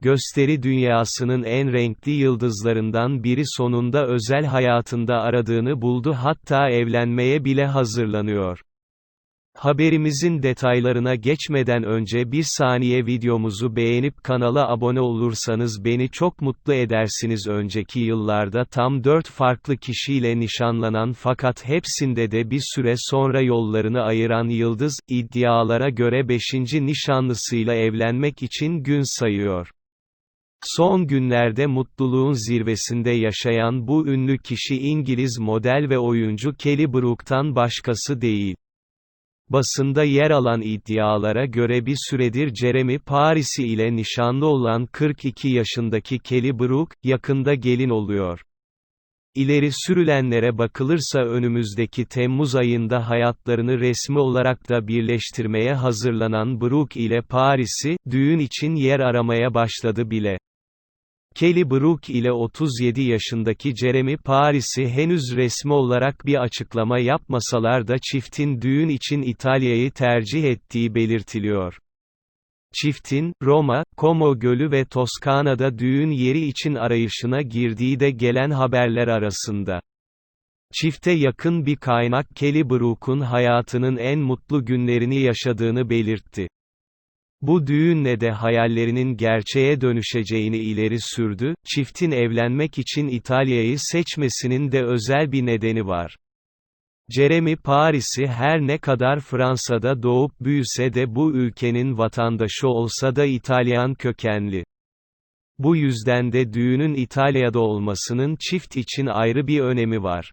gösteri dünyasının en renkli yıldızlarından biri sonunda özel hayatında aradığını buldu hatta evlenmeye bile hazırlanıyor. Haberimizin detaylarına geçmeden önce bir saniye videomuzu beğenip kanala abone olursanız beni çok mutlu edersiniz. Önceki yıllarda tam 4 farklı kişiyle nişanlanan fakat hepsinde de bir süre sonra yollarını ayıran Yıldız, iddialara göre 5. nişanlısıyla evlenmek için gün sayıyor. Son günlerde mutluluğun zirvesinde yaşayan bu ünlü kişi İngiliz model ve oyuncu Kelly Brook'tan başkası değil. Basında yer alan iddialara göre bir süredir Jeremy Paris'i ile nişanlı olan 42 yaşındaki Kelly Brook, yakında gelin oluyor. İleri sürülenlere bakılırsa önümüzdeki Temmuz ayında hayatlarını resmi olarak da birleştirmeye hazırlanan Brook ile Paris'i, düğün için yer aramaya başladı bile. Kelly Brook ile 37 yaşındaki Jeremy Paris'i henüz resmi olarak bir açıklama yapmasalar da çiftin düğün için İtalya'yı tercih ettiği belirtiliyor. Çiftin, Roma, Como Gölü ve Toskana'da düğün yeri için arayışına girdiği de gelen haberler arasında. Çifte yakın bir kaynak Kelly Brook'un hayatının en mutlu günlerini yaşadığını belirtti. Bu düğünle de hayallerinin gerçeğe dönüşeceğini ileri sürdü, çiftin evlenmek için İtalya'yı seçmesinin de özel bir nedeni var. Jeremy Paris'i her ne kadar Fransa'da doğup büyüse de bu ülkenin vatandaşı olsa da İtalyan kökenli. Bu yüzden de düğünün İtalya'da olmasının çift için ayrı bir önemi var.